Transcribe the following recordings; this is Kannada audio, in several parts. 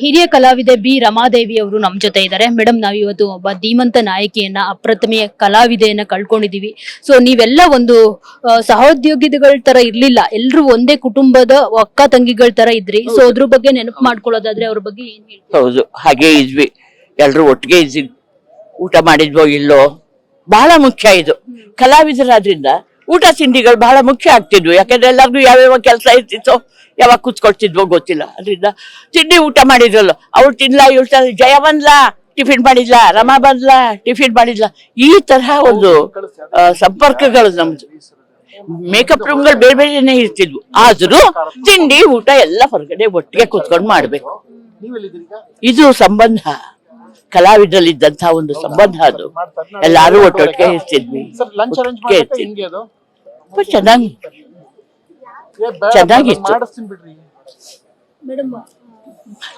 ಹಿರಿಯ ಕಲಾವಿದೆ ಬಿ ರಮಾದೇವಿ ಅವರು ನಮ್ಮ ಜೊತೆ ಇದ್ದಾರೆ. ಮೇಡಮ್ ನಾವು ಇವತ್ತು ಒಬ್ಬ ಧೀಮಂತ ನಾಯಕಿಯನ್ನ ಅಪ್ರತಿಮೆಯ ಕಲಾವಿದೆಯನ್ನ ಕಳ್ಕೊಂಡಿದೀವಿ ಸೊ ನೀವೆಲ್ಲ ಒಂದು ಸಹೋದ್ಯೋಗಿಗಳ ತರ ಇರ್ಲಿಲ್ಲ. ಎಲ್ರು ಒಂದೇ ಕುಟುಂಬದ ಅಕ್ಕ ತಂಗಿಗಳ ತರ ಇದ್ರಿ. ಸೊ ಅದ್ರ ಬಗ್ಗೆ ನೆನಪು ಮಾಡ್ಕೊಳ್ಳೋದಾದ್ರೆ ಅವ್ರ ಬಗ್ಗೆ ಏನ್ ಹೇಳ್ತೀವಿ ಹೌದು. ಹಾಗೆ ಇದ್ವಿ. ಎಲ್ರು ಒಟ್ಟಿಗೆ ಇದ್ವಿ. ಊಟ ಮಾಡಿದ್ವೋ ಇಲ್ಲೋ? ಬಹಳ ಮುಖ್ಯ ಇದು. ಕಲಾವಿದರಾದ್ರಿಂದ ಊಟ ತಿಂಡಿಗಳು ಬಹಳ ಮುಖ್ಯ ಆಗ್ತಿದ್ವು. ಯಾಕಂದ್ರೆ ಎಲ್ಲರಿಗೂ ಯಾವ್ಯಾವ ಕೆಲಸ ಇರ್ತಿತ್ತೋ ಯಾವಾಗ ಕೂತ್ಕೊಳ್ತಿದ್ವೋ ಗೊತ್ತಿಲ್ಲ. ಅದರಿಂದ ತಿಂಡಿ ಊಟ ಮಾಡಿದ್ರಲ್ಲ ಅವ್ರು ತಿನ್ಲ ಇವ್ರ ಜಯ ಬಂದ್ಲ ಟಿಫಿನ್ ಮಾಡಿದ್ಲ ರಮಾ ಬಂದ್ಲ ಟಿಫಿನ್ ಮಾಡಿದ್ಲ ಈ ತರಹ ಒಂದು ಸಂಪರ್ಕಗಳು ನಮ್ದು. ಮೇಕಪ್ ರೂಮ್ಗಳು ಬೇರೆ ಬೇರೆನೆ ಇರ್ತಿದ್ವು. ಆದ್ರೂ ತಿಂಡಿ ಊಟ ಎಲ್ಲ ಹೊರಗಡೆ ಒಟ್ಟಿಗೆ ಕೂತ್ಕೊಂಡು ಮಾಡ್ಬೇಕು. ಇದು ಸಂಬಂಧ. ಕಲಾವಿದರಲ್ಲಿದ್ದಂತಹ ಒಂದು ಸಂಬಂಧ ಅದು. ಎಲ್ಲಾರು ಒಟ್ಟೊಟ್ಟಿಗೆ ಇರ್ತಿದ್ವಿ. ಚೆನ್ನಾಗಿ. ಚೆನ್ನಾಗಿತ್ತು. ಮೇಡಮ್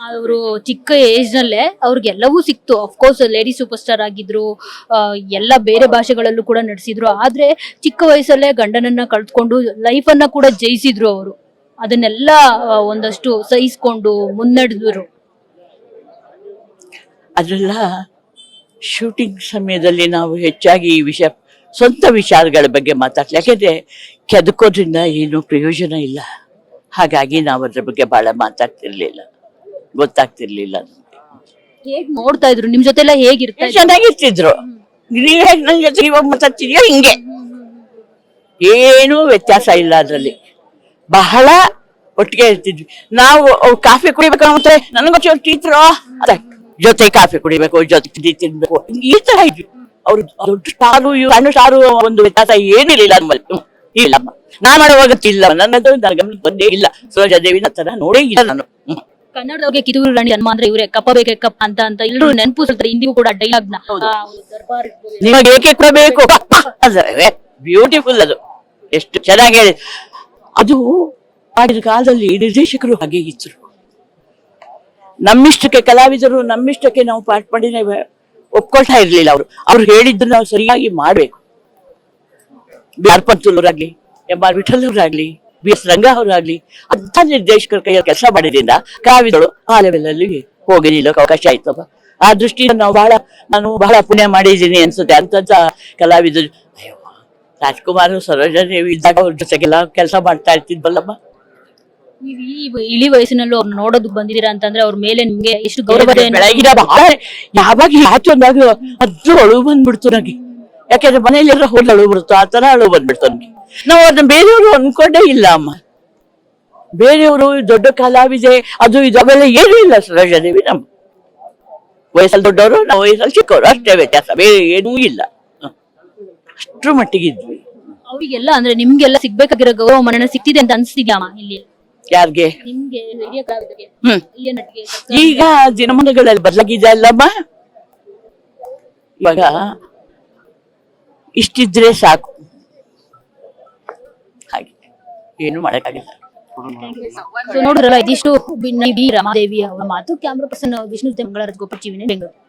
ಅವರು ಚಿಕ್ಕ ಏಜ್ ನಲ್ಲೇ ಅವ್ರಿಗೆಲ್ಲವೂ ಸಿಕ್ತು. ಅಫ್ಕೋರ್ಸ್ ಲೇಡಿ ಸೂಪರ್ ಸ್ಟಾರ್ ಆಗಿದ್ರು ಎಲ್ಲ ಬೇರೆ ಭಾಷೆಗಳಲ್ಲೂ ಕೂಡ ನಡೆಸಿದ್ರು. ಆದ್ರೆ ಚಿಕ್ಕ ವಯಸ್ಸಲ್ಲೇ ಗಂಡನನ್ನ ಕಳ್ಕೊಂಡು ಲೈಫ್ ಅನ್ನ ಕೂಡ ಜಯಿಸಿದ್ರು ಅವರು. ಅದನ್ನೆಲ್ಲ ಒಂದಷ್ಟು ಸಹಿಸ್ಕೊಂಡು ಮುನ್ನಡೆದ್ರು. ಅದೆಲ್ಲ ಶೂಟಿಂಗ್ ಸಮಯದಲ್ಲಿ ನಾವು ಹೆಚ್ಚಾಗಿ ಈ ವಿಷಯ ಸ್ವಂತ ವಿಚಾರಗಳ ಬಗ್ಗೆ ಮಾತಾಡ್ಲಿ. ಯಾಕೆಂದ್ರೆ ಕೆದಕೋದ್ರಿಂದ ಏನು ಪ್ರಯೋಜನ ಇಲ್ಲ. ಹಾಗಾಗಿ ನಾವು ಅದ್ರ ಬಗ್ಗೆ ಬಹಳ ಮಾತಾಡ್ತಿರ್ಲಿಲ್ಲ. ಗೊತ್ತಾಗ್ತಿರ್ಲಿಲ್ಲ. ಹೇಗ್ ನೋಡ್ತಾ ಇದ್ರು? ನಿಮ್ ಜೊತೆ ಎಲ್ಲ ಹೇಗಿರ್ತಾ ಇದ್ರು? ಚೆನ್ನಾಗಿರ್ತಿದ್ರು. ನೀವ್ ಹೇಗ್ ನನ್ ಜೊತೆ ಇವಾಗ ಮಾತಾಡ್ತಿದ್ಯೋ ಹಿಂಗೆ. ಏನೂ ವ್ಯತ್ಯಾಸ ಇಲ್ಲ ಅದರಲ್ಲಿ. ಬಹಳ ಒಟ್ಟಿಗೆ ಇರ್ತಿದ್ವಿ. ನಾವು ಅವ್ರು ಕಾಫಿ ಕುಡಿಬೇಕು ಅಂದ್ರೆ ನನಗೊಂಚೂರು ಟೀಚರು ಅದ ಜೊತೆ ಕಾಫಿ ಕುಡಿಬೇಕು ಜೊತೆ ತಿನ್ಬೇಕು. ಈ ತರ ಇದ್ವಿ. ಅವ್ರು ದೊಡ್ಡ ಸ್ಟಾರು ಸಣ್ಣ ಸ್ಟಾರು ಒಂದು ವ್ಯತ್ಯಾಸ ಏನಿರಲಿಲ್ಲ ನಮ್ಮಲ್ಲಿ. ಇಲ್ಲಮ್ಮ ನಾನ್ ಮಾಡುವಾಗ ಇಲ್ಲ ನನ್ನದು ನನ್ನ ಗಮನಕ್ಕೆ ಬಂದೇ ಇಲ್ಲ. ಸರೋಜಾದೇವಿ ತರ ನೋಡೇ ಇಲ್ಲ ನಾನು. ಕನ್ನಡದವ್ರಿಗೆ ಕಿತ್ತೂರು ರಾಣಿ ಹನುಮ ಅಂದ್ರೆ ಇವರೇ ಕಪ್ಪ ಬೇಕಪ್ಪ ಅಂತ ಅಂತ ಎಲ್ಲರೂ ನೆನಪು ಸಲ್ತಾರೆ ಇಂದಿಗೂ ಕೂಡ ಡೈಲಾಗ್ನ. ನಿಮಗೆ ಏಕೆ ಕೊಡಬೇಕು ಬ್ಯೂಟಿಫುಲ್ ಅದು ಎಷ್ಟು ಚೆನ್ನಾಗಿ ಅದು ಆಗಿನ ಕಾಲದಲ್ಲಿ ನಿರ್ದೇಶಕರು ಹಾಗೆ ಇದ್ರು. ನಮ್ಮಿಷ್ಟಕ್ಕೆ ಕಲಾವಿದರು ನಮ್ಮಿಷ್ಟಕ್ಕೆ ನಾವು ಪಾಠ ಮಾಡಿ ಒಪ್ಕೊಳ್ತಾ ಇರ್ಲಿಲ್ಲ ಅವರು. ಅವ್ರು ಹೇಳಿದ್ದು ನಾವು ಸರಿಯಾಗಿ ಮಾಡ್ಬೇಕು. ಆರ್ ಪಂತುಲವರಾಗ್ಲಿ ಎಂ ಆರ್ ವಿಠಲ್ ಅವರಾಗ್ಲಿ ಬಿ ಎಸ್ ರಂಗ ಅವರಾಗ್ಲಿ ಅಂತ ನಿರ್ದೇಶಕರ ಕೈಯಲ್ಲಿ ಕೆಲಸ ಮಾಡಿದ್ರಿಂದ ಕಲಾವಿದರು ಆ ಲೆವೆಲ್ ಅಲ್ಲಿ ಹೋಗಿ ನಿಲ್ಲೋಕೆ ಅವಕಾಶ ಆಯ್ತಪ್ಪ ಆ ದೃಷ್ಟಿಯಿಂದ ನಾವು ಬಹಳ, ನಾನು ಬಹಳ ಪುಣ್ಯ ಮಾಡಿದ್ದೀನಿ ಅನ್ಸುತ್ತೆ. ಅಂತಂತ ಕಲಾವಿದರು ಅಯ್ಯೋ ರಾಜ್ಕುಮಾರ್ ಸರೋಜದೇವಿ ಇದ್ದಾಗ ಅವ್ರ ಜೊತೆಗೆಲ್ಲ ಕೆಲಸ ಮಾಡ್ತಾ ಇರ್ತಿದ್ವಲ್ಲಮ್ಮ ನೀವು ಈ ಇಳಿ ವಯಸ್ಸಿನಲ್ಲೂ ಅವ್ರು ನೋಡೋದಕ್ ಬಂದಿದ್ದೀರಾ ಅಂತಂದ್ರೆ ಅವ್ರ ಮೇಲೆ ನಿಮ್ಗೆ ಎಷ್ಟು ಗೌರವ ಇದೆ ಅನ್ನೋದು- ಬೆಳಗಿನ ಯಾವಾಗ ಯಾಕೆ ಅಂದಾಗ ಅದು ಅಳು ಬಂದ್ಬಿಡ್ತು ನನಗೆ ಯಾಕಂದ್ರೆ ಮನೆಯಲ್ಲಿರೋ ಹೋಗಿ ಅಳು ಬಿಡ್ತು ಆ ತರ ಅಳು ಬಂದ್ಬಿಡ್ತು ನನಗೆ ನಾವು ಅದನ್ನ ಬೇರೆಯವರು ಅನ್ಕೊಂಡೇ ಇಲ್ಲ ಅಮ್ಮ. ಬೇರೆಯವರು ದೊಡ್ಡ ಕಲಾವಿದೆ ಅದು ಇದು ಅವೆಲ್ಲ ಏನೂ ಇಲ್ಲ ಸರೋಜದೇವಿ ನಮ್ಮ. ವಯಸ್ಸಲ್ಲಿ ದೊಡ್ಡವರು ನಾವು ವಯಸ್ಸಲ್ಲಿ ಚಿಕ್ಕವರು ಅಷ್ಟೇ ವ್ಯತ್ಯಾಸ ಬೇರೆ ಏನೂ ಇಲ್ಲ. ಹ. ಮಟ್ಟಿಗೆ ಇದ್ವಿ. ಅವರಿಗೆಲ್ಲ ಅಂದ್ರೆ ನಿಮ್ಗೆಲ್ಲ ಸಿಗ್ಬೇಕಾಗಿರೋ ಗೌರವ ಮನ್ನಣೆ ಸಿಕ್ತಿದೆ ಅಂತ ಅನ್ಸ್ತಿದ್ಯಾಮ ಇಲ್ಲಿ? ಯಾರಿಗೆ? ನಿಮ್ಗೆ ಹಿರಿಯ ಹ್ಮ್. ಹಿರಿಯ ನಟಿಗೆ ಈಗ ದಿನಮಾನಗಳಲ್ಲಿ ಬದಲಾಗಿದೆ ಅಲ್ಲಮ್ಮ? ಇವಾಗ ಇಷ್ಟಿದ್ರೆ ಸಾಕು. ಹಾಗೆ ಏನು ಮಾಡೋಕ್ಕಾಗಿಲ್ಲ. ಸೊ ನೋಡಿದ್ರಲ್ಲ ಇದಿಷ್ಟು ಬಿ- ಬಿ ರಮಾದೇವಿ ಅವರ ಮಾತು. ಕ್ಯಾಮ್ರಾ ಪರ್ಸನ್ ವಿಷ್ಣು ಮಂಗಳರ ಗೋಪಚಿವಿನ ಬೆಂಗಳೂರು.